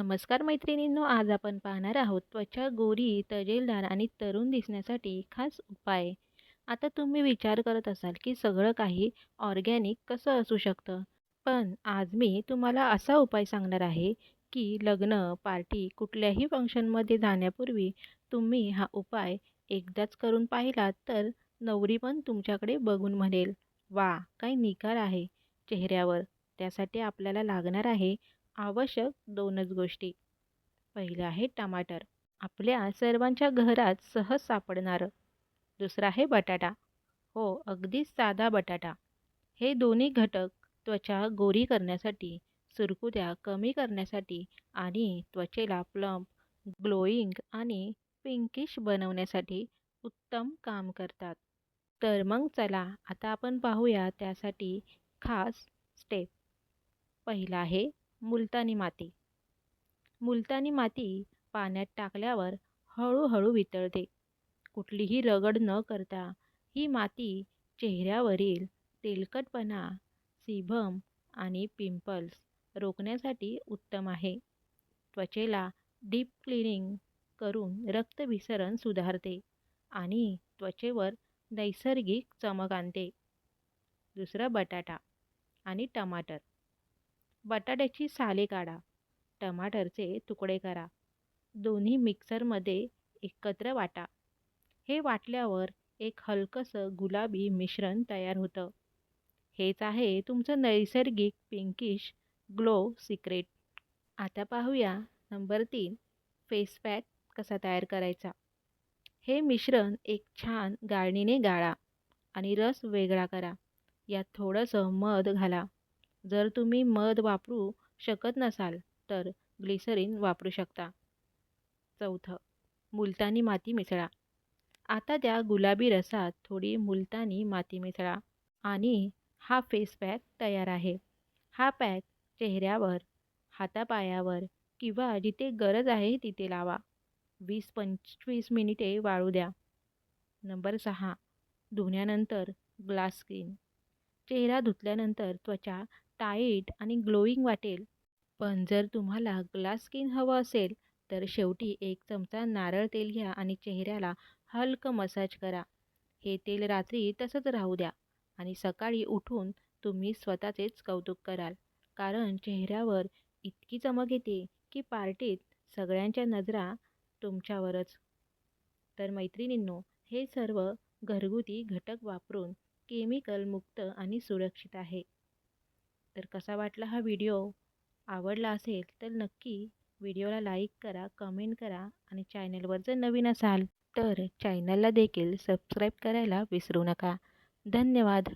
नमस्कार मैत्रिणींनो आज आपण पाहणार आहोत त्वचा गोरी तजेलदार आणि तरुण दिसण्यासाठी खास उपाय. आता तुम्ही विचार करत असाल की सगळं काही ऑर्गॅनिक कसं असू शकतं? पण आज मी तुम्हाला असा उपाय सांगणार आहे की लग्न पार्टी कुठल्याही फंक्शनमध्ये जाण्यापूर्वी तुम्ही हा उपाय एकदाच करून पाहिलात तर नवरी पण तुमच्याकडे बघून म्हणेल वा काय निखार आहे. चेहऱ्यावर त्यासाठी आपल्याला लागणार आहे आवश्यक दोनच गोष्टी. पहिलं आहे टमाटर. आपल्या सर्वांच्या घरात सहज सापडणारं. दुसरं आहे बटाटा. हो अगदी साधा बटाटा. हे दोन्ही घटक त्वचा गोरी करण्यासाठी सुरकुत्या कमी करण्यासाठी आणि त्वचेला प्लम्प ग्लोईंग आणि पिंकिश बनवण्यासाठी उत्तम काम करतात. तर मग चला आता आपण पाहूया त्यासाठी खास स्टेप. पहिला आहे मुलतानी माती. मुलतानी माती पाण्यात टाकल्यावर हळूहळू वितळते. कुठलीही रगड न करता ही माती चेहऱ्यावरील तेलकटपणा सीभम आणि पिंपल्स रोखण्यासाठी उत्तम आहे. त्वचेला डीप क्लिनिंग करून रक्तभिसरण सुधारते आणि त्वचेवर नैसर्गिक चमक आणते. दुसरा बटाटा आणि टमाटर. बटाट्याची साले काढा. टमाटरचे तुकडे करा. दोन्ही मिक्सरमध्ये एकत्र वाटा. हे वाटल्यावर एक हलकंसं गुलाबी मिश्रण तयार होतं. हेच आहे तुमचं नैसर्गिक पिंकिश ग्लो सिक्रेट. आता पाहूया नंबर तीन फेस पॅक कसा तयार करायचा. हे मिश्रण एक छान गाळणीने गाळा आणि रस वेगळा करा. यात थोडंसं मध घाला. जर तुम्ही मध वापरू शकत नसाल तर ग्लिसरीन वापरू शकता. चौथं मुलतानी माती मिसळा. आता त्या गुलाबी रसात थोडी मुलतानी माती मिसळा आणि हा फेस पॅक तयार आहे. हा पॅक चेहऱ्यावर हातापायावर किंवा जिथे गरज आहे तिथे लावा. वीस पंचवीस मिनिटे वाळू द्या. नंबर सहा धुण्यानंतर ग्लास स्किन चेहरा धुतल्यानंतर त्वचा टाईट आणि ग्लोईंग वाटेल. पण जर तुम्हाला ग्लास स्किन हवं असेल तर शेवटी एक चमचा नारळ तेल घ्या आणि चेहऱ्याला हलकं मसाज करा. हे तेल रात्री तसंच राहू द्या आणि सकाळी उठून तुम्ही स्वतःचेच कौतुक कराल. कारण चेहऱ्यावर इतकी चमक येते की पार्टीत सगळ्यांच्या नजरा तुमच्यावरच. तर मैत्रिणींनो हे सर्व घरगुती घटक वापरून केमिकलमुक्त आणि सुरक्षित आहे. तर कसा वाटला हा व्हिडिओ? आवडला असेल तर नक्की व्हिडिओला लाईक करा कमेंट करा आणि चॅनलवर जर नवीन असाल तर चॅनलला देखील सबस्क्राईब करायला विसरू नका. धन्यवाद.